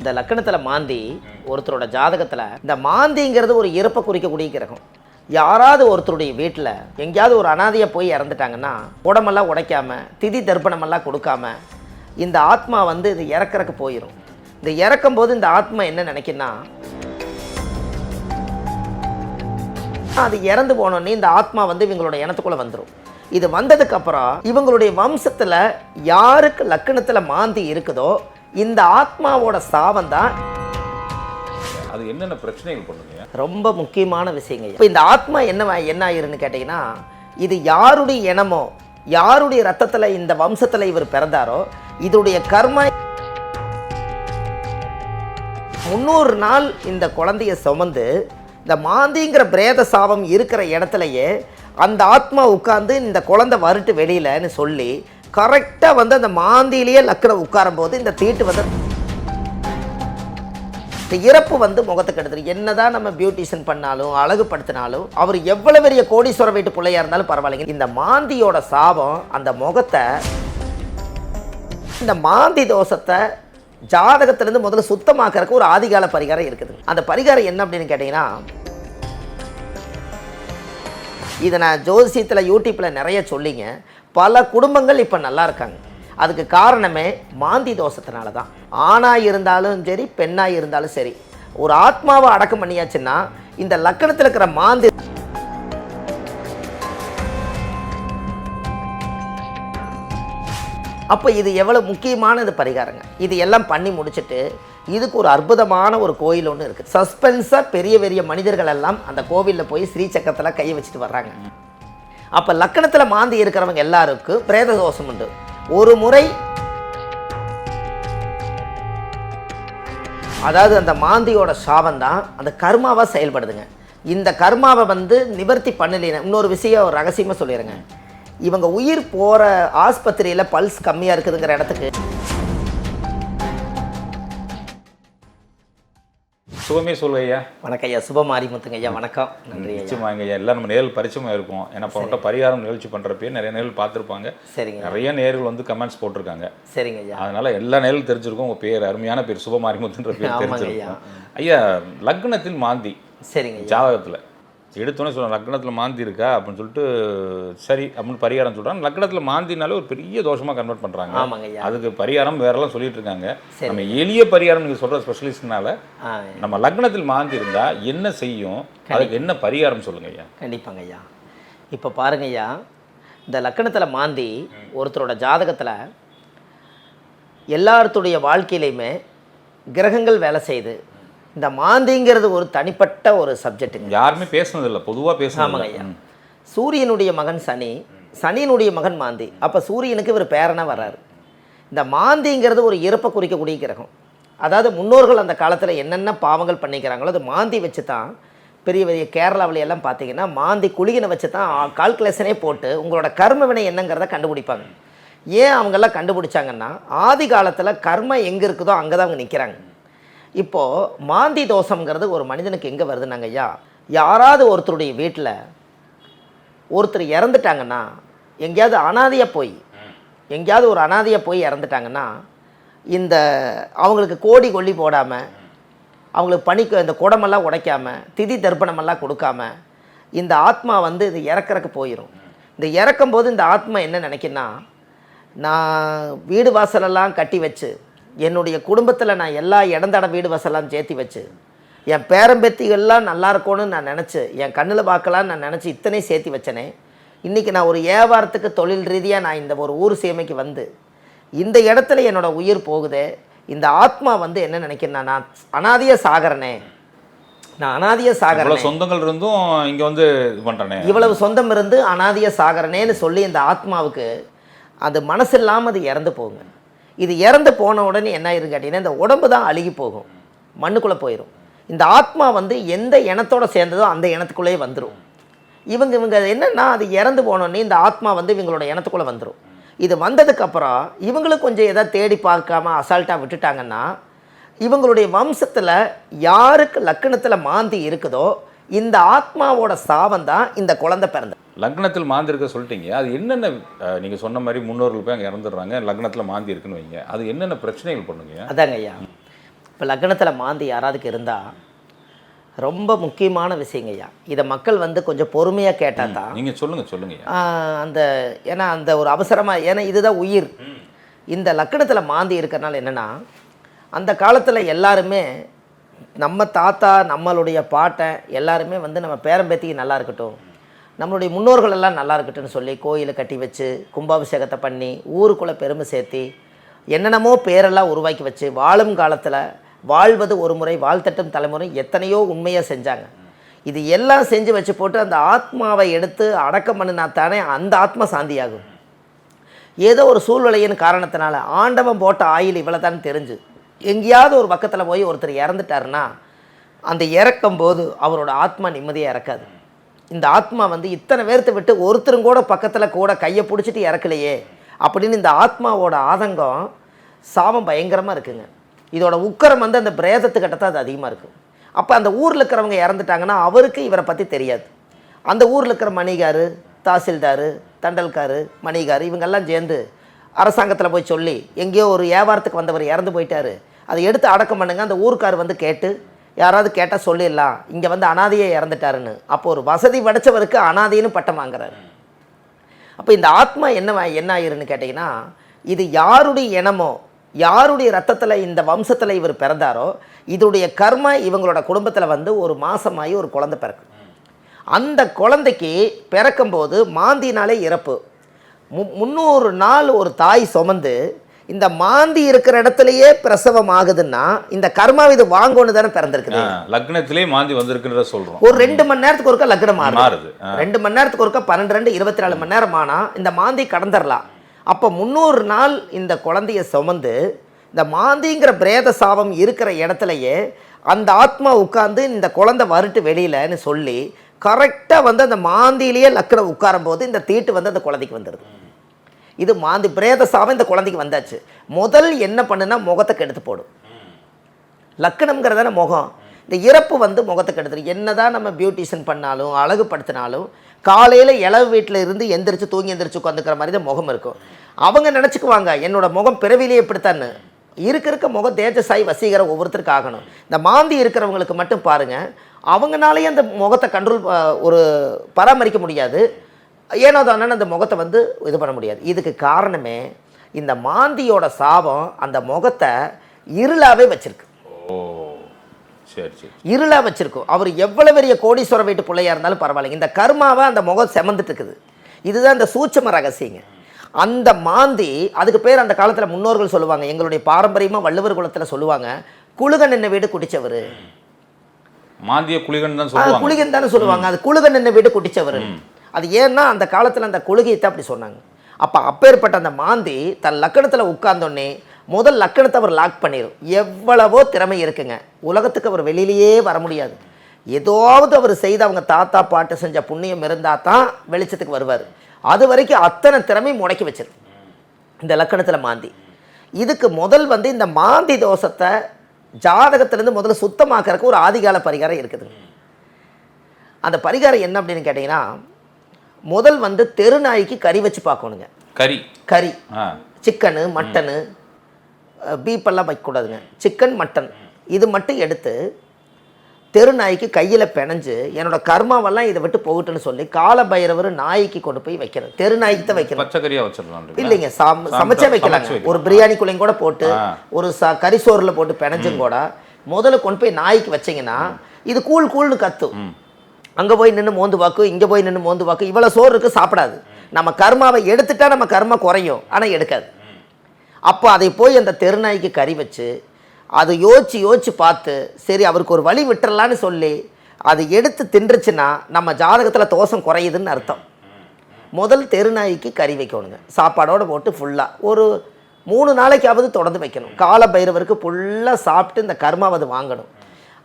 இந்த லக்கணத்தில் மாந்தி ஒருத்தரோட ஜாதகத்தில் இந்த மாந்திங்கிறது ஒரு இறப்பை குறிக்கக்கூடிய கிரகம். யாராவது ஒருத்தருடைய வீட்டில் எங்கேயாவது ஒரு அனாதையை போய் இறந்துட்டாங்கன்னா உடம்பெல்லாம் உடைக்காம திதி தர்ப்பணமெல்லாம் கொடுக்காம இந்த ஆத்மா வந்து இது இறக்கறக்கு போயிடும் இந்த இறக்கும் போது இந்த ஆத்மா என்ன நினைக்குன்னா அது இறந்து போனோடனே இந்த ஆத்மா வந்து இவங்களோட இனத்துக்குள்ளே வந்துடும் இது வந்ததுக்கப்புறம் இவங்களுடைய வம்சத்தில் யாருக்கு லக்கணத்தில் மாந்தி இருக்குதோ இந்த ஆத்மாவோட சாபம் தான் அது என்னென்ன பிரச்சனைகள் பண்ணுங்க ரொம்ப முக்கியமான விஷயங்க இப்போ இந்த ஆத்மா என்ன என்ன ஆயிருன்னு கேட்டிங்கன்னா இது யாருடைய இனமோ யாருடைய ரத்தத்தில் இந்த வம்சத்தில் இவர் பிறந்தாரோ இதோடைய கர்மா முந்நூறு நாள் இந்த குழந்தைய சுமந்து இந்த மாந்திங்கிற பிரேத சாபம் இருக்கிற இடத்துலையே அந்த ஆத்மா உட்கார்ந்து இந்த குழந்தை வருட்டு வெளியிலன்னு சொல்லி கரெக்டாக வந்து அந்த மாந்தியிலேயே லக்கணம் உட்காரும் போது இந்த தீட்டு வந்து இந்த இறப்பு வந்து முகத்துக்கு எடுத்துரு என்னதான் நம்ம பியூட்டிஷியன் பண்ணாலும் அழகுப்படுத்தினாலும் அவர் எவ்வளோ பெரிய கோடீஸ்வர வீட்டு பிள்ளையாக இருந்தாலும் பரவாயில்லைங்க. இந்த மாந்தியோட சாபம் அந்த முகத்தை இந்த மாந்தி தோஷத்தை ஜாதகத்திலேருந்து முதல்ல சுத்தமாக்கறதுக்கு ஒரு ஆதிகால பரிகாரம் இருக்குது. அந்த பரிகாரம் என்ன அப்படின்னு கேட்டிங்கன்னா இதை நான் ஜோசியத்தில் யூடியூப்பில் நிறைய சொல்லிங்க. பல குடும்பங்கள் இப்போ நல்லா இருக்காங்க. அதுக்கு காரணமே மாந்தி தோஷத்தினால தான். ஆணாக இருந்தாலும் சரி பெண்ணாக இருந்தாலும் சரி. ஒரு ஆத்மாவை அடக்கம் பண்ணியாச்சுன்னா இந்த லக்கணத்தில் இருக்கிற மாந்தி அப்போ இது எவ்வளோ முக்கியமான இது பரிகாரங்க. இது எல்லாம் பண்ணி முடிச்சுட்டு இதுக்கு ஒரு அற்புதமான ஒரு கோயில் ஒன்று இருக்குது சஸ்பென்ஸாக பெரிய பெரிய மனிதர்கள் எல்லாம் அந்த கோவிலில் போய் ஸ்ரீசக்கரத்தில் கையை வச்சுட்டு வர்றாங்க. அப்போ லக்கணத்தில் மாந்தி இருக்கிறவங்க எல்லாருக்கும் பிரேத தோஷம் உண்டு. ஒரு முறை அதாவது அந்த மாந்தியோட சாபம் தான் அந்த கர்மாவாக செயல்படுதுங்க. இந்த கர்மாவை வந்து நிவர்த்தி பண்ணலைன்னு இன்னொரு விஷயம் ஒரு ரகசியமாக சொல்லிடுங்க இவங்க உயிர் போகிற ஆஸ்பத்திரியில் பல்ஸ் கம்மியாக இருக்குதுங்கிற இடத்துக்கு சுகமே சொல்வையா வணக்கம் ஐயா. சுபமாரிமுத்துங்க ஐயா. வணக்கம். நன்றி நிச்சயமாங்க ஐயா. எல்லாம் நம்ம நேரில் பரிச்சயமாக இருப்போம். ஏன்னா இப்போ பரிகாரம் நிகழ்ச்சி பண்ணுறப்பயே நிறைய நேரில் பார்த்துருப்பாங்க. சரிங்க நிறைய நேர்கள் வந்து கமெண்ட்ஸ் போட்டிருக்காங்க. சரிங்க ஐயா. அதனால எல்லா நேரிலும் தெரிஞ்சிருக்கும். உங்கள் பேர் அருமையான பேர் சுபமாரிமுத்துன்ற பேர் ஆமாங்க தெரிஞ்சிருக்கும். ஐயா லக்னத்தில் மாந்தி சரிங்க ஜாதகத்தில் எடுத்தோன்னே சொல்கிறேன் லக்னத்தில் மாந்தி இருக்கா? அப்படின்னு சொல்லிட்டு சரி அப்படின்னு பரிகாரம் சொல்கிறாங்க லக்னத்தில் மாந்தினாலே ஒரு பெரிய தோஷமாக கன்வெர்ட் பண்ணுறாங்க அதுக்கு பரிகாரம் வேறெல்லாம் சொல்லிட்டு இருக்காங்க. நம்ம எளிய பரிகாரம் நீங்கள் சொல்கிற ஸ்பெஷலிஸ்ட்னால நம்ம லக்னத்தில் மாந்தி இருந்தால் என்ன செய்யும்? அதுக்கு என்ன பரிகாரம் சொல்லுங்க ஐயா? கண்டிப்பாங்க ஐயா. இப்போ பாருங்க ஐயா இந்த லக்கணத்தில் மாந்தி ஒருத்தரோட ஜாதகத்தில் எல்லாத்துடைய வாழ்க்கையிலையுமே கிரகங்கள் வேலை செய்யுது. இந்த மாந்திங்கிறது ஒரு தனிப்பட்ட ஒரு சப்ஜெக்ட்டுங்க யாருமே பேசுனதில்லை பொதுவாக ஆமாங்க பேசுனாங்க ஐயா சூரியனுடைய மகன் சனி சனியினுடைய மகன் மாந்தி. அப்போ சூரியனுக்கு இவர் பேரனா வர்றாரு. இந்த மாந்திங்கிறது ஒரு இறப்பை குறிக்கக்கூடிய கிரகம். அதாவது முன்னோர்கள் அந்த காலத்தில் என்னென்ன பாவங்கள் பண்ணிக்கிறாங்களோ அது மாந்தி வச்சு தான் பெரிய பெரிய கேரளாவுல எல்லாம் பார்த்தீங்கன்னா மாந்தி குளிகினை வச்சு தான் கால்குலேஷனே போட்டு உங்களோட கர்ம வினை என்னங்கிறத கண்டுபிடிப்பாங்க. ஏன் அவங்கெல்லாம் கண்டுபிடிச்சாங்கன்னா ஆதி காலத்தில் கர்ம எங்கே இருக்குதோ அங்கே தான் அவங்க நிற்கிறாங்க இப்போது மாந்தி தோஷங்கிறது ஒரு மனிதனுக்கு எங்கே வருதுன்னாங்க ஐயா? யாராவது ஒருத்தருடைய வீட்டில் ஒருத்தர் இறந்துட்டாங்கன்னா எங்கேயாவது அனாதையாக போய் எங்கேயாவது ஒரு அனாதையாக போய் இறந்துட்டாங்கன்னா இந்த அவங்களுக்கு கோடி கொல்லி போடாமல் அவங்களுக்கு பணிக்கு இந்த குடமெல்லாம் உடைக்காமல் திதி தர்ப்பணமெல்லாம் கொடுக்காம இந்த ஆத்மா வந்து இது இறக்குறக்கு போயிடும் இந்த இறக்கும்போது இந்த ஆத்மா என்ன நினைக்குன்னா நான் வீடு வாசலெல்லாம் கட்டி வச்சு என்னுடைய குடும்பத்தில் நான் எல்லா இடந்தட வீடு வாசலாம் சேர்த்தி வச்சு என் பேரம்பேத்திகள்லாம் நல்லா இருக்கணும்னு நான் நினச்சி என் கண்ணில் பார்க்கலான்னு நான் நினச்சி இத்தனை சேர்த்தி வச்சனே இன்றைக்கி நான் ஒரு வியாபாரத்துக்கு தொழில் ரீதியாக நான் இந்த ஒரு ஊர் சேமைக்கு வந்து இந்த இடத்துல என்னோட உயிர் போகுதே இந்த ஆத்மா வந்து என்ன நினைக்கிறேன்னா நான் அனாதைய சாகரனே நான் அனாதைய சாகரனே. சொந்தங்கள் இருந்தும் இங்கே வந்து இது பண்ணுறேனே இவ்வளவு சொந்தம் இருந்து அனாதைய சாகரனேன்னு சொல்லி இந்த ஆத்மாவுக்கு அது மனசு இல்லாமல் அது இறந்து போகுங்க. இது இறந்து போன உடனே என்ன ஆயிரும் கேட்டிங்கன்னா இந்த உடம்பு தான் அழுகி போகும். மண்ணுக்குள்ளே போயிடும் இந்த ஆத்மா வந்து எந்த இனத்தோடு சேர்ந்ததோ அந்த இனத்துக்குள்ளேயே வந்துடும் இவங்க இவங்க என்னன்னா அது இறந்து போனோடனே இந்த ஆத்மா வந்து இவங்களோட இனத்துக்குள்ளே வந்துடும் இது வந்ததுக்கப்புறம் இவங்களும் கொஞ்சம் எதாவது தேடி பார்க்காம அசால்ட்டாக விட்டுட்டாங்கன்னா இவங்களுடைய வம்சத்தில் யாருக்கு லக்கணத்தில் மாந்தி இருக்குதோ இந்த ஆத்மாவோட சாபம் தான் இந்த குழந்தை பிறந்தது. லக்னத்தில் மாந்தி இருக்க சொல்லிட்டீங்க. அது என்னென்ன அஹ், நீங்க சொன்ன மாதிரி முன்னோர்கள் போய் அங்கே இறந்துடுறாங்க லக்னத்தில் மாந்தி இருக்குன்னு வைங்க. அது என்னென்ன பிரச்சனைகள் பண்ணுங்க? அதாங்க ஐயா. இப்போ லக்னத்தில் மாந்தி யாராவதுக்கு இருந்தால் ரொம்ப முக்கியமான விஷயங்கய்யா இதை மக்கள் வந்து கொஞ்சம் பொறுமையாக கேட்டால் தான் நீங்க சொல்லுங்க சொல்லுங்க ஆஹ் அந்த ஏன்னா அந்த ஒரு அவசரமாக ஏன்னா இதுதான் உயிர். இந்த லக்கணத்தில் மாந்தி இருக்கிறனால என்னென்னா அந்த காலத்தில் எல்லாருமே நம்ம தாத்தா நம்மளுடைய பாட்டன் எல்லாருமே வந்து நம்ம பேரம்பேத்திக்கு நல்லா இருக்கட்டும். நம்மளுடைய முன்னோர்கள் எல்லாம் நல்லா இருக்கட்டும்னு சொல்லி கோயிலை கட்டி வச்சு கும்பாபிஷேகத்தை பண்ணி ஊருக்குள்ளே பெருமை சேர்த்தி என்னென்னமோ பேரெல்லாம் உருவாக்கி வச்சு வாழும் காலத்தில் வாழ்வது ஒரு முறை வாழ்த்தட்டும் தலைமுறை எத்தனையோ உண்மையாக செஞ்சாங்க. இது எல்லாம் செஞ்சு வச்சு போட்டு அந்த ஆத்மாவை எடுத்து அடக்கம் பண்ணினா தானே அந்த ஆத்மா சாந்தியாகும். ஏதோ ஒரு சூழ்நிலையின் காரணத்தினால ஆண்டவன் போட்ட ஆயில் இவ்வளோ தான் தெரிஞ்சு. எங்கேயாவது ஒரு பக்கத்தில் போய் ஒருத்தர் இறந்துட்டாருன்னா அந்த இறக்கும் போது அவரோட ஆத்மா நிம்மதியாக இறக்காது. இந்த ஆத்மா வந்து இத்தனை பேர்த்த விட்டு ஒருத்தரும் கூட பக்கத்தில் கூட கையை பிடிச்சிட்டு இறக்கலையே அப்படின்னு இந்த ஆத்மாவோட ஆதங்கம் சாபம் பயங்கரமாக இருக்குங்க. இதோட உக்கரம் வந்து அந்த பிரேதத்துக்கிட்ட தான் அது அதிகமாக இருக்கும் அப்போ அந்த ஊரில் இருக்கிறவங்க இறந்துட்டாங்கன்னா அவருக்கு இவரை பற்றி தெரியாது. அந்த ஊரில் இருக்கிற மணிகாரு தாசில்தார் தண்டல்காரு மணிகாரு இவங்கெல்லாம் சேர்ந்து அரசாங்கத்தில் போய் சொல்லி எங்கேயோ ஒரு வியாபாரத்துக்கு வந்தவர் இறந்து போயிட்டாரு. அதை எடுத்து அடக்கம் பண்ணுங்க. அந்த ஊருக்கார் வந்து கேட்டு யாராவது கேட்டால் சொல்லிடலாம். இங்கே வந்து அனாதையே இறந்துட்டாருன்னு. அப்போ ஒரு வசதி படைச்சவருக்கு அனாதைன்னு பட்டம் வாங்குறாரு. அப்போ இந்த ஆத்மா என்ன என்ன ஆயிருன்னு கேட்டிங்கன்னா இது யாருடைய இனமோ யாருடைய ரத்தத்தில் இந்த வம்சத்தில் இவர் பிறந்தாரோ இதோடைய கர்ம இவங்களோட குடும்பத்தில் வந்து ஒரு மாசமாகி ஒரு குழந்தை பிறக்கும் அந்த குழந்தைக்கு பிறக்கும்போது மாந்தினாலே இறப்பு. மு முந்நூறு நாள் ஒரு தாய் சுமந்து இந்த மாந்தி இருக்கிற இடத்துலையே பிரசவம் ஆகுதுன்னா இந்த கர்மா இது வாங்கோன்னு தானே பிறந்திருக்குது. லக்னத்திலே மாந்தி வந்திருக்குன்றத சொல்றோம். ஒரு ரெண்டு மணி நேரத்துக்கு ஒருக்கா லக்னம் மாறுது. ரெண்டு மணி நேரத்துக்கு ஒருக்கா பன்னெண்டு ரெண்டு இருபத்தி நாலு மணி நேரம் ஆனா இந்த மாந்தி கடந்துடலாம் அப்போ முந்நூறு நாள் இந்த குழந்தைய சுமந்து இந்த மாந்திங்கிற பிரேத சாபம் இருக்கிற இடத்துலையே அந்த ஆத்மா உட்கார்ந்து இந்த குழந்தை வருட்டு வெளியிலன்னு சொல்லி கரெக்டாக வந்து அந்த மாந்தியிலேயே லக்கணம் உட்காரும் போது இந்த தீட்டு வந்து அந்த குழந்தைக்கு வந்துடுது இது மாந்தி பிரேத சாபம் இந்த குழந்தைக்கு வந்தாச்சு. முதல் என்ன பண்ணுனா முகத்தை கெடுத்து போடும். லக்கணம்ங்கிறதான முகம். இந்த இறப்பு வந்து முகத்தை கெடுத்துரும். என்னதான் நம்ம பியூட்டிஷியன் பண்ணாலும் அழகுப்படுத்தினாலும் காலையில் இளவு வீட்டில் இருந்து எந்திரிச்சு தூங்கி எந்திரிச்சு உட்காந்துக்கிற மாதிரி தான் முகம் இருக்கும். அவங்க நினச்சிக்குவாங்க என்னோட முகம் பிறவிலேயே இப்படித்தான்னு. இருக்க இருக்க முகம் தேஜசாய் வசீகரம் ஒவ்வொருத்தருக்கு ஆகணும். இந்த மாந்தி இருக்கிறவங்களுக்கு மட்டும் பாருங்கள் அவங்கனாலேயே அந்த முகத்தை கண்ட்ரோல் ஒரு பராமரிக்க முடியாது. ஏனோ தானே அந்த முகத்தை வந்து இது பண்ண முடியாது. இதுக்கு காரணமே இந்த மாந்தியோட சாபம் அந்த முகத்தை இருளாவே வச்சிருக்கு. ஓ சரி சரி. இருளா வச்சிருக்கும் அவர் எவ்வளவு பெரிய கோடீஸ்வர வீட்டு பிள்ளையா இருந்தாலும் பரவாயில்லைங்க. இந்த கர்மாவை அந்த முகம் செமந்துட்டு இருக்குது இதுதான் இந்த சூட்சம ரகசியங்க. அந்த மாந்தி அதுக்கு பேர் அந்த காலத்தில் முன்னோர்கள் சொல்லுவாங்க. எங்களுடைய பாரம்பரியமாக வள்ளுவர் குலத்தில் சொல்லுவாங்க. குழுக நின்ன வீடு குடிச்சவர்? மாந்திய குளிகன் தான் குளிகன் தானே சொல்லுவாங்க. அது குழுக நின்ன வீடு குடிச்சவர்? அது ஏன்னா அந்த காலத்தில் அந்த குழுகையை அப்படி சொன்னாங்க. அப்போ அப்பேற்பட்ட அந்த மாந்தி தன் லக்கணத்தில் உட்கார்ந்தோடனே முதல் லக்கணத்தை அவர் லாக் பண்ணிடும் எவ்வளவோ திறமை இருக்குங்க. உலகத்துக்கு அவர் வெளியிலேயே வர முடியாது. ஏதாவது அவர் செய்து அவங்க தாத்தா பாட்டு செஞ்ச புண்ணியம் இருந்தால் தான் வெளிச்சத்துக்கு வருவார். அது வரைக்கும் அத்தனை திறமையும் முடக்கி வச்சிரு. இந்த லக்கணத்தில் மாந்தி. இதுக்கு முதல் வந்து இந்த மாந்தி தோஷத்தை ஜாதகத்திலேருந்து முதல்ல சுத்தமாக்கறதுக்கு ஒரு ஆதிகால பரிகாரம் இருக்குது. அந்த பரிகாரம் என்ன அப்படின்னு கேட்டிங்கன்னா முதல் வந்து தெருநாய்க்கு கறி வச்சு பார்க்கணுங்க. கறி. கறி. சிக்கனு மட்டனு பீப்பெல்லாம் வைக்கக்கூடாதுங்க சிக்கன் மட்டன். இது மட்டும் எடுத்து தெருநாய்க்கு கையில் பிணைஞ்சு என்னோட கர்மாவெல்லாம் இதை விட்டு போகட்டுன்னு சொல்லி கால பைரவர் நாய்க்கு கொண்டு போய் வைக்கணும் தெருநாய்க்கு தான் வைக்கணும் பச்சைக்கறியா வச்சிடலாம் இல்லைங்க. சம் சமைச்சே வைக்கலாங்க. வைக்கலாம். ஒரு பிரியாணிக்குள்ளையும் கூட போட்டு. ஒரு ச கறிசோறில் போட்டு பிணைஞ்சும் கூட முதல்ல கொண்டு போய் நாய்க்கு வச்சீங்கன்னா இது கூழ் கூழ்னு கத்தும். அங்கே போய் நின்று மோந்து வாக்கு இங்கே போய் நின்று மோந்து வாக்கு. இவ்வளோ சோறு இருக்கு சாப்பிடாது. நம்ம கர்மாவை எடுத்துட்டா நம்ம கர்மா குறையும் ஆனால் எடுக்காது. அப்போ அதை போய் அந்த தெருநாய்க்கு கறி வச்சு அதை யோசிச்சு யோசிச்சு பார்த்து சரி அவருக்கு ஒரு வழி விட்டுறலான்னு சொல்லி அது எடுத்து தின்றுச்சுன்னா நம்ம ஜாதகத்தில் தோஷம் குறையுதுன்னு அர்த்தம். முதல் தெருநாய்க்கு கறி வைக்கணுங்க. சாப்பாடோடு போட்டு ஃபுல்லாக ஒரு மூணு நாளைக்காவது தொடர்ந்து வைக்கணும். கால பைரவருக்கு ஃபுல்லாக சாப்பிட்டு இந்த கர்மாவை அது வாங்கணும்.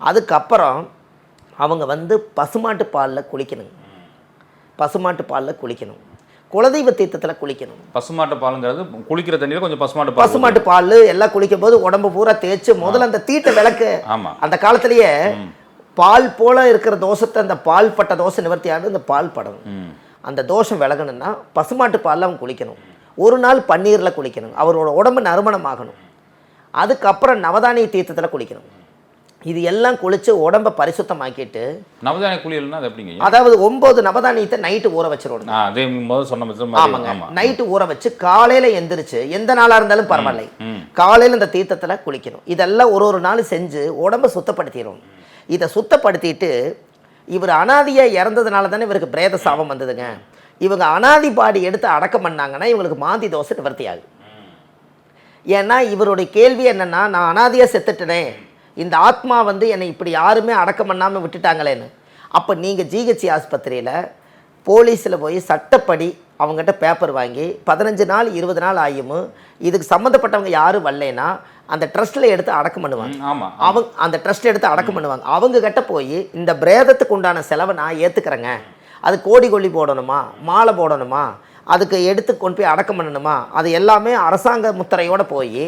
அதுக்கப்புறம் அவங்க வந்து பசுமாட்டு பாலில் குளிக்கணுங்க பசுமாட்டு பாலில் குளிக்கணும். குலதெய்வ தீர்த்தத்தில் குளிக்கணும். பசுமாட்டு பாலுங்கிறது குளிக்கிற தண்ணியில கொஞ்சம் பசுமாட்டு பால் பசுமாட்டு பால் எல்லாம் குளிக்கும் போது உடம்பு பூரா தேய்ச்சி முதல்ல அந்த தீட்டை விளக்கு. அந்த காலத்திலேயே பால் போல இருக்கிற தோஷத்தை அந்த பால் பட்ட தோசை நிவர்த்தி ஆண்டு இந்த பால் படணும் ம். அந்த தோஷம் விலகணும்னா பசுமாட்டு பாலில் அவன் குளிக்கணும். ஒரு நாள் பன்னீரில் குளிக்கணும். அவரோட உடம்பு நறுமணம் ஆகணும் அதுக்கப்புறம் நவதானிய தீர்த்தத்தில் குளிக்கணும். இது எல்லாம் குளித்து உடம்ப பரிசுத்தமாக்கிட்டு நவதானிய குளியல்னா அது எப்படிங்க? அதாவது ஒம்பது நவதானியத்தை நைட்டு ஊற வச்சிடணும். அதே முதல் சொன்ன ஆமாங்க. ஆமா. நைட்டு ஊற வச்சு காலையில எந்திரிச்சு எந்த நாளா இருந்தாலும் பரவாயில்லை. காலையில இந்த தீர்த்தத்துல குளிக்கணும். இதெல்லாம் ஒரு ஒரு நாள் செஞ்சு உடம்ப சுத்தப்படுத்திடணும். இதை சுத்தப்படுத்திட்டு இவர் அனாதியா இறந்ததுனால தானே இவருக்கு பிரேத சாபம் வந்ததுங்க. இவங்க அனாதி பாடி எடுத்து அடக்கம் பண்ணாங்கன்னா இவங்களுக்கு மாந்தி தோசை நிவர்த்தி ஆகுது ஏன்னா இவருடைய கேள்வி என்னன்னா நான் அனாதியா செத்துட்டனே இந்த ஆத்மா வந்து என்னை இப்படி யாருமே அடக்கம் பண்ணாமல் விட்டுட்டாங்களேன்னு. அப்போ நீங்கள் ஜிஹெச்சி ஆஸ்பத்திரியில் போலீஸில் போய் சட்டப்படி அவங்ககிட்ட பேப்பர் வாங்கி பதினஞ்சு நாள் இருபது நாள் ஆகியும் இதுக்கு சம்மந்தப்பட்டவங்க யாரும் வரலைன்னா அந்த ட்ரஸ்ட்டில் எடுத்து அடக்கம் பண்ணுவாங்க. அவங்க அந்த ட்ரஸ்ட் எடுத்து அடக்கம் பண்ணுவாங்க. அவங்க கிட்ட போய் இந்த பிரேதத்துக்கு உண்டான செலவை நான் ஏற்றுக்கிறேங்க அது கோடி கொல்லி போடணுமா? மாலை போடணுமா? அதுக்கு எடுத்து கொண்டு போய் அடக்கம் பண்ணணுமா? அது எல்லாமே அரசாங்க முத்திரையோட போய்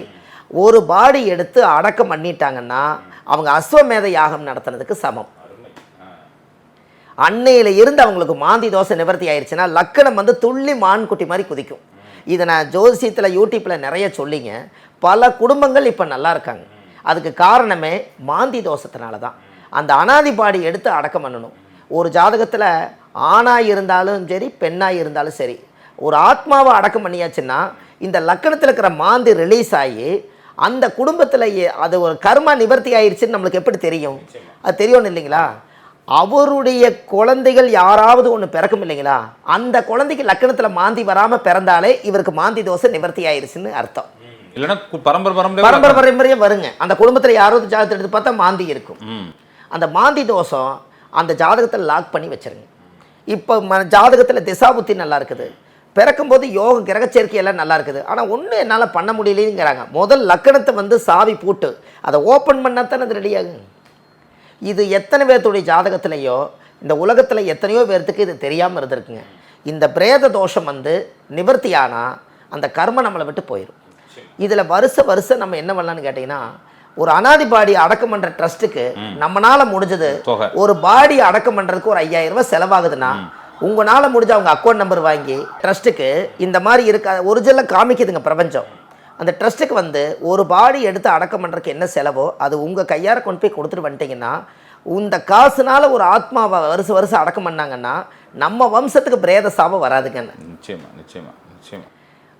ஒரு பாடி எடுத்து அடக்கம் பண்ணிட்டாங்கன்னா அவங்க அஸ்வமேத யாகம் நடத்துனதுக்கு சமம். அன்னையில இருந்து அவங்களுக்கு மாந்தி தோசை நிவர்த்தி ஆயிடுச்சுன்னா லக்கணம் வந்து துள்ளி மான்குட்டி மாதிரி குதிக்கும். இதை நான் ஜோசியத்தில் யூடியூப்பில் நிறைய சொல்லிங்க. பல குடும்பங்கள் இப்போ நல்லா இருக்காங்க. அதுக்கு காரணமே மாந்தி தோஷத்தினால தான். அந்த அனாதி பாடி எடுத்து அடக்கம் பண்ணணும். ஒரு ஜாதகத்தில் ஆணாக இருந்தாலும் சரி பெண்ணாக இருந்தாலும் சரி ஒரு ஆத்மாவை அடக்கம் பண்ணியாச்சுன்னா இந்த லக்கணத்தில் இருக்கிற மாந்தி ரிலீஸ் ஆகி அந்த குடும்பத்தில் அது ஒரு கர்மா நிவர்த்தி ஆயிடுச்சுன்னு நம்மளுக்கு எப்படி தெரியும்? அது தெரியணும் இல்லைங்களா? அவருடைய குழந்தைகள் யாராவது ஒன்று பிறக்கும் இல்லைங்களா? அந்த குழந்தைக்கு லக்கணத்தில் மாந்தி வராமல் பிறந்தாலே இவருக்கு மாந்தி தோசை நிவர்த்தி ஆயிருச்சுன்னு அர்த்தம். இல்லைன்னா பரம்பரை பரம்பரை பரம்பரை பரம்பரையே வருங்க. அந்த குடும்பத்தில் யாராவது ஜாதகத்தை எடுத்து பார்த்தா மாந்தி இருக்கும். அந்த மாந்தி தோஷம் அந்த ஜாதகத்தில் லாக் பண்ணி வச்சிருங்க. இப்போ ம ஜாதகத்தில் திசாபுத்தி நல்லா இருக்குது. பிறக்கும்போது யோக கிரக சேர்க்கை எல்லாம் நல்லா இருக்குது. ஆனால் ஒன்றும் என்னால் பண்ண முடியலைங்கிறாங்க. முதல் லக்கணத்தை வந்து சாவி போட்டு அதை ஓப்பன் பண்ணால் அது ரெடியாகும் இது எத்தனை பேர்த்துடைய ஜாதகத்திலையோ இந்த உலகத்தில் எத்தனையோ பேர்த்துக்கு இது தெரியாமல் இருந்திருக்குங்க. இந்த பிரேத தோஷம் வந்து நிவர்த்தி ஆனால் அந்த கர்மம் நம்மளை விட்டு போயிடும் இதில் வருஷ வருஷம் நம்ம என்ன பண்ணலான்னு கேட்டிங்கன்னா ஒரு அனாதி பாடி அடக்கம் பண்ணுற ட்ரஸ்ட்டுக்கு நம்மனால முடிஞ்சது. ஒரு பாடி அடக்கம் பண்ணுறதுக்கு ஒரு ஐயாயிரம் ரூபாய் செலவாகுதுன்னா உங்களால முடிஞ்ச அவங்க அக்கௌண்ட் நம்பர் வாங்கி ட்ரஸ்ட்டுக்கு இந்த மாதிரி இருக்க ஒரிஜினலாக காமிக்குதுங்க பிரபஞ்சம். அந்த ட்ரஸ்ட்டுக்கு வந்து ஒரு பாடி எடுத்து அடக்கம் பண்ணுறதுக்கு என்ன செலவோ அது உங்கள் கையார கொண்டு போய் கொடுத்துட்டு வந்துட்டீங்கன்னா இந்த காசுனால ஒரு ஆத்மாவை வருஷம் வருஷம் அடக்கம் பண்ணாங்கன்னா நம்ம வம்சத்துக்கு பிரேத சாபம் வராதுங்கன்னு நிச்சயமா நிச்சயமா நிச்சயமா.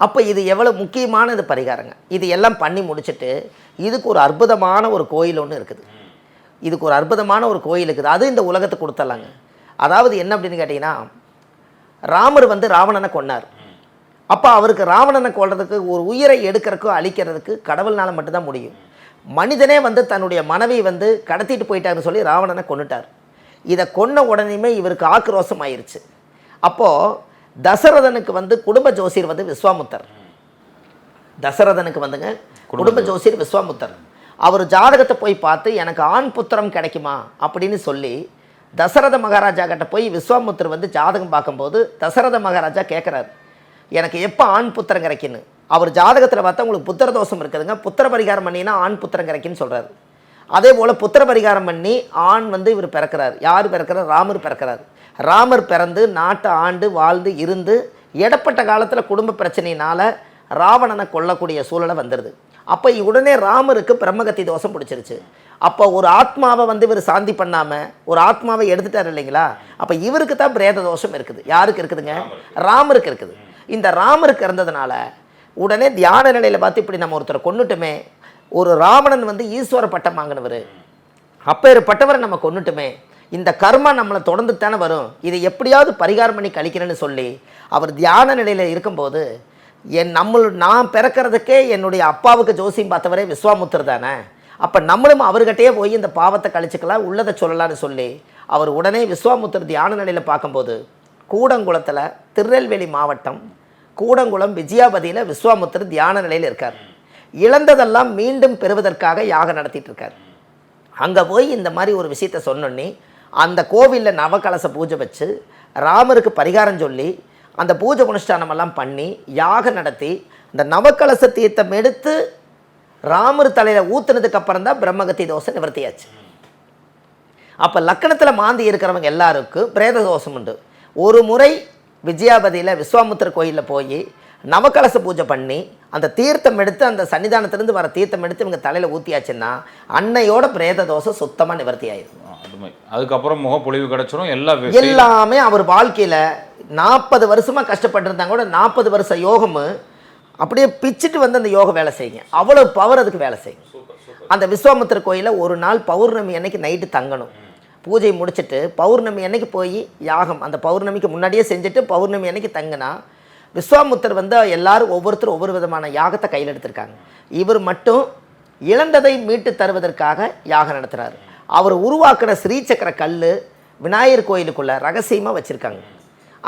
அப்போ இது எவ்வளோ முக்கியமானது பரிகாரங்க. இது எல்லாம் பண்ணி முடிச்சுட்டு இதுக்கு ஒரு அற்புதமான ஒரு கோயில் ஒன்று இருக்குது. இதுக்கு ஒரு அற்புதமான ஒரு கோயில் இருக்குது. அது இந்த உலகத்துக்கு கொடுத்துடலாங்க. அதாவது என்ன அப்படின்னு கேட்டிங்கன்னா ராமர் வந்து ராவணனை கொன்னார். அப்போ அவருக்கு ராவணனை கொல்றதுக்கு ஒரு உயிரை எடுக்கிறதுக்கோ அழிக்கிறதுக்கு கடவுள்னால மட்டும்தான் முடியும். மனிதனே வந்து தன்னுடைய மனைவி வந்து கடத்திட்டு போயிட்டாருன்னு சொல்லி ராவணனை கொன்னுட்டார். இதை கொன்ன உடனேயுமே இவருக்கு ஆக்ரோஷம் ஆயிருச்சு. அப்போது தசரதனுக்கு வந்து குடும்ப ஜோசியர் வந்து விஸ்வாமுத்தர். தசரதனுக்கு வந்துங்க குடும்ப ஜோசியர் விஸ்வாமுத்தர். அவர் ஜாதகத்தை போய் பார்த்து எனக்கு ஆண் புத்திரம் கிடைக்குமா? அப்படின்னு சொல்லி தசரத மகாராஜா கிட்ட போய் விஸ்வாமுத்தர் வந்து ஜாதகம் பார்க்கும்போது தசரத மகாராஜா கேட்குறாரு எனக்கு எப்போ ஆண் புத்திரம் கிடைக்குன்னு? அவர் ஜாதகத்தில் பார்த்தா உங்களுக்கு புத்திர தோஷம் இருக்குதுங்க. புத்திர பரிகாரம் பண்ணினா ஆண் புத்திரம் கிடைக்குன்னு சொல்கிறாரு அதே போல் புத்திர பரிகாரம் பண்ணி ஆண் வந்து இவர் பிறக்கிறார். யார் பிறக்கிறார்? ராமர் பிறக்கிறார். ராமர் பிறந்து நாட்டை ஆண்டு வாழ்ந்து இருந்து இடப்பட்ட காலத்தில் குடும்ப பிரச்சனையினால் ராவணனை கொல்லக்கூடிய சூழலை வந்துடுது அப்போ உடனே ராமருக்கு பிரம்மகத்தி தோஷம் பிடிச்சிருச்சு. அப்போ ஒரு ஆத்மாவை வந்து இவர் சாந்தி பண்ணாமல் ஒரு ஆத்மாவை எடுத்துட்டார் இல்லைங்களா? அப்போ இவருக்கு தான் பிரேத தோஷம் இருக்குது. யாருக்கு இருக்குதுங்க? ராமருக்கு. இருக்குது. இந்த ராமருக்கு இருந்ததுனால உடனே தியான நிலையில் பார்த்து இப்படி நம்ம ஒருத்தரை கொன்னுட்டுமே. ஒரு ராவணன் வந்து ஈஸ்வர பட்டம் வாங்கினவர். அப்பேற்பட்டவரை நம்ம கொன்னுட்டுமே. இந்த கர்மா நம்மளை தொடர்ந்து தானே வரும். இதை எப்படியாவது பரிகாரம் பண்ணி கழிக்கிறேன்னு சொல்லி அவர் தியான நிலையில் இருக்கும்போது என் நம்ம நான் பிறக்கிறதுக்கே என்னுடைய அப்பாவுக்கு ஜோசியம் பார்த்தவரே விஸ்வாமுத்தர் தானே? அப்போ நம்மளும் அவர்கிட்டயே போய் இந்த பாவத்தை கழிச்சுக்கலாம் உள்ளதை சொல்லலாம்னு சொல்லி அவர் உடனே விஸ்வாமுத்தர் தியான நிலையில் பார்க்கும்போது கூடங்குளத்தில் திருநெல்வேலி மாவட்டம் கூடங்குளம் விஜயாபதியில் விஸ்வாமுத்தர் தியான நிலையில் இருக்கார். இழந்ததெல்லாம் மீண்டும் பெறுவதற்காக யாகம் நடத்திட்டு இருக்கார். அங்கே போய் இந்த மாதிரி ஒரு விஷயத்த சொன்னோன்னே அந்த கோவிலில் நவகலச பூஜை வச்சு ராமருக்கு பரிகாரம் சொல்லி அந்த பூஜை அனுஷ்டானமெல்லாம் பண்ணி யாகம் நடத்தி இந்த நவக்கலச தீர்த்தம் எடுத்து ராமர் தலையில் ஊற்றுனதுக்கு அப்புறம் தான் பிரம்மகத்தி தோசை நிவர்த்தியாச்சு. அப்போ லக்கணத்தில் மாந்தி இருக்கிறவங்க எல்லாருக்கும் பிரேத தோஷம் உண்டு. ஒரு முறை விஜயாபதியில் விஸ்வாமுத்திர கோயிலில் போய் நவகலச பூஜை பண்ணி அந்த தீர்த்தம் எடுத்து அந்த சன்னிதானத்திலிருந்து வர தீர்த்தம் எடுத்து இவங்க தலையில் ஊற்றியாச்சுன்னா அன்னையோட பிரேத தோஷம் சுத்தமாக நிவர்த்தி ஆயிடும் அதுக்கப்புறம் முகப்பொழிவு கிடைச்சிரும் எல்லா எல்லாமே அவர் வாழ்க்கையில் நாற்பது வருஷமாக கஷ்டப்பட்டிருந்தாங்க. கூட நாற்பது வருஷ யோகம் அப்படியே பிச்சுட்டு வந்து அந்த யோகம் வேலை செய்யுங்க. அவ்வளோ பவர் அதுக்கு வேலை செய்யுங்க. அந்த விஸ்வாமித்திர கோயிலில் ஒரு நாள் பௌர்ணமி அன்னைக்கு நைட்டு தங்கணும். பூஜை முடிச்சிட்டு பௌர்ணமி அன்னைக்கு போய் யாகம் அந்த பௌர்ணமிக்கு முன்னாடியே செஞ்சுட்டு பௌர்ணமி அன்னைக்கு தங்கினா விஸ்வாமுத்தர் வந்து எல்லாரும் ஒவ்வொருத்தரும் ஒவ்வொரு விதமான யாகத்தை கையில் எடுத்திருக்காங்க. இவர் மட்டும் இழந்ததை மீட்டு தருவதற்காக யாகம் நடத்துகிறார் அவர் உருவாக்கின ஸ்ரீசக்கர கல் விநாயகர் கோயிலுக்குள்ள ரகசியமாக வச்சுருக்காங்க.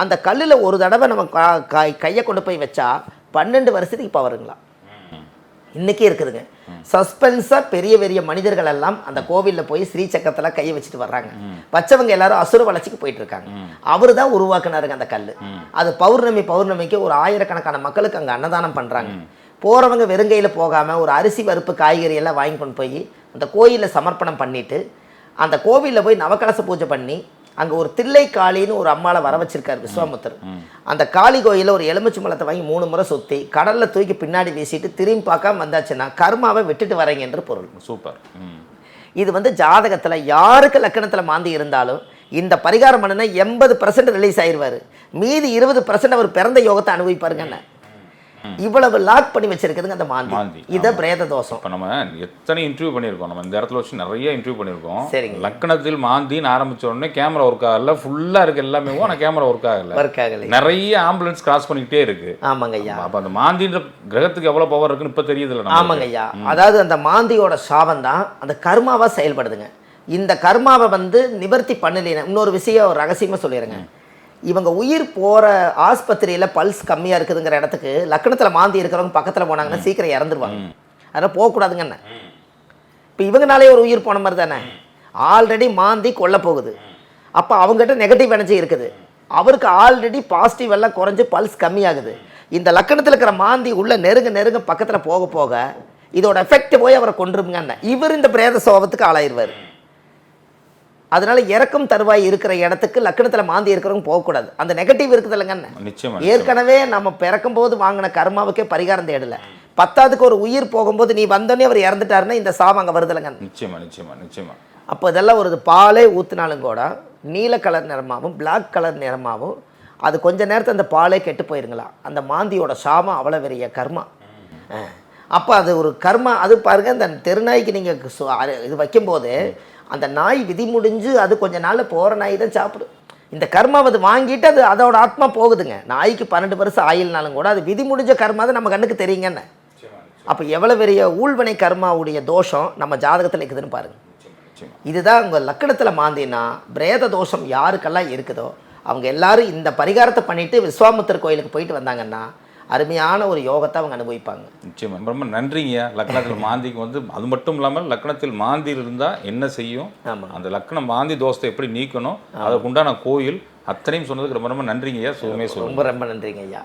அந்த கல்லில் ஒரு தடவை நம்ம கையை கொண்டு போய் வச்சா பன்னெண்டு வருஷத்துக்கு பவருங்களா இன்னைக்கே இருக்குதுங்க. சஸ்பென்ஸாக பெரிய பெரிய மனிதர்கள் எல்லாம் அந்த கோவிலில் போய் ஸ்ரீசக்கரத்தில் கையை வச்சுட்டு வர்றாங்க. வச்சவங்க எல்லாரும் அசுர வளர்ச்சிக்கு போயிட்டு இருக்காங்க. அவர் தான் உருவாக்குனாருங்க அந்த கல் அது பௌர்ணமி பௌர்ணமிக்கு ஒரு ஆயிரக்கணக்கான மக்களுக்கு அங்கே அன்னதானம் பண்ணுறாங்க போகிறவங்க வெறுங்கையில் போகாமல் ஒரு அரிசி பருப்பு காய்கறி எல்லாம் வாங்கி கொண்டு போய் அந்த கோயிலில் சமர்ப்பணம் பண்ணிட்டு அந்த கோவிலில் போய் நவகலச பூஜை பண்ணி அங்கே ஒரு தில்லை காளின்னு ஒரு அம்மாவை வர வச்சிருக்காரு விஸ்வாமுத்தர் அந்த காளி கோயிலில் ஒரு எலுமிச்சை மலத்தை வாங்கி மூணு முறை சுற்றி கடலில் தூக்கி பின்னாடி வீசிட்டு திரும்பி பார்க்காம வந்தாச்சுன்னா கர்மாவை விட்டுட்டு வரீங்க என்று பொருள். சூப்பர். இது வந்து ஜாதகத்தில் யாருக்கு லக்கணத்தில் மாந்தி இருந்தாலும் இந்த பரிகாரம் பண்ணுனா எண்பது பர்சன்ட் ரிலீஸ் ஆயிடுவார் மீதி இருபது பர்சன்ட் அவர் பிறந்த யோகத்தை அனுபவிப்பாருங்கண்ணே இவ்வளவு லாக் பண்ணி வச்சிருக்குதுங்க அந்த மாந்தி, இதை பிரேத தோஷம் இப்போ நம்ம எத்தனை இன்டர்வியூ பண்ணியிருக்கோம்? நம்ம இந்த இடத்துல வச்சு நிறைய இன்டர்வியூ பண்ணியிருக்கோம். சரிங்க. லக்கணத்தில் மாந்தின்னு ஆரம்பிச்ச உடனே கேமரா ஒர்க் ஆகல. ஃபுல்லாக இருக்கு எல்லாமே. ஆனால் கேமரா ஒர்க் ஆகல. ஒர்க் ஆகலை நிறைய ஆம்புலன்ஸ் கிராஸ் பண்ணிக்கிட்டே இருக்கு. ஆமாங்க ஐயா. அப்போ அந்த மாந்தின்ற கிரகத்துக்கு எவ்வளோ பவர் இருக்குன்னு இப்போ தெரியுதுல்ல. ஆமாங்க ஐயா. அதாவது அந்த மாந்தியோட சாபம் தான் அந்த கர்மாவா செயல்படுதுங்க. இந்த கர்மாவை வந்து நிவர்த்தி பண்ணலைன்னா இன்னொரு விஷயம் ரகசியமாக சொல்லிடுறேங்க. இவங்க உயிர் போகிற ஆஸ்பத்திரியில் பல்ஸ் கம்மியாக இருக்குதுங்கிற இடத்துக்கு லக்கணத்தில் மாந்தி இருக்கிறவங்க பக்கத்தில் போனாங்கன்னா சீக்கிரம் இறந்துருவாங்க. அதனால் போகக்கூடாதுங்கண்ணே. இப்போ இவங்கனாலே ஒரு உயிர் போன மாதிரி தானே. ஆல்ரெடி மாந்தி கொல்ல போகுது. அப்போ அவங்ககிட்ட நெகட்டிவ் எனர்ஜி இருக்குது. அவருக்கு ஆல்ரெடி பாசிட்டிவ் எல்லாம் குறைஞ்சு பல்ஸ் கம்மியாகுது. இந்த லக்கணத்தில் இருக்கிற மாந்தி உள்ள நெருங்க நெருங்க பக்கத்தில் போக போக இதோட எஃபெக்ட் போய் அவரை கொண்டுருங்க இவர் இந்த பிரேத சோபத்துக்கு ஆளாயிருவார். அதனால இறக்கும் தருவாய் இருக்கிற இடத்துக்கு லக்கணத்தில் மாந்தி இருக்கிறவங்க போகக்கூடாது. அந்த நெகட்டிவ் இருக்குது இல்லைங்க நிச்சயமா ஏற்கனவே நம்ம பிறக்கும் போது வாங்கின கர்மாவுக்கே பரிகாரம் தேடல. பத்தாவதுக்கு ஒரு உயிர் போகும்போது நீ வந்தோடனே அவர் இறந்துட்டாருன்னா இந்த சாபம் அங்கே வருதுலங்க நிச்சயமா நிச்சயமா நிச்சயமா. அப்போ இதெல்லாம் ஒரு பாலே ஊற்றினாலும் கூட நீல கலர் நிறமாகவும் Black கலர் நிறமாகவும் அது கொஞ்ச நேரத்தில் அந்த பாலே கெட்டு போயிருங்களா? அந்த மாந்தியோட சாபம் அவ்வளோ பெரிய கர்மா. அப்போ அது ஒரு கர்மா. அது பாருங்க இந்த தெருநாய்க்கு நீங்கள் இது வைக்கும்போது அந்த நாய் விதி முடிஞ்சு அது கொஞ்ச நாளில் போகிற நாய் தான் சாப்பிடும் இந்த கர்மாவை அது வாங்கிட்டு அது அதோட ஆத்மா போகுதுங்க. நாய்க்கு பன்னெண்டு வருஷம் ஆயில்னாலும் கூட அது விதி முடிஞ்ச கர்மா தான் நம்ம கண்ணுக்கு தெரியுங்கன்னு. அப்போ எவ்வளோ பெரிய ஊழ்வினை கர்மாவுடைய தோஷம் நம்ம ஜாதகத்தில் இருக்குதுன்னு பாருங்க. இதுதான் உங்கள் லக்கணத்தில் மாந்தினா பிரேத தோஷம் யாருக்கெல்லாம் இருக்குதோ அவங்க எல்லாரும் இந்த பரிகாரத்தை பண்ணிட்டு விஸ்வாமுத்தர் கோயிலுக்கு போயிட்டு வந்தாங்கன்னா அருமையான ஒரு யோகத்தை அவங்க அனுபவிப்பாங்க. நிச்சயமா. ரொம்ப நன்றிங்கய்யா லக்னத்தில் மாந்திக்கு வந்து அது மட்டும் இல்லாமல் லக்னத்தில் மாந்தி இருந்தால் என்ன செய்யும்? அந்த லக்னம் மாந்தி தோஷத்தை எப்படி நீக்கணும்? அதுக்கு உண்டான கோயில் அத்தனையும் சொன்னதுக்கு ரொம்ப ரொம்ப நன்றிங்கய்யா. சுகமே சொல்லுங்க. ரொம்ப ரொம்ப நன்றிங்க ஐயா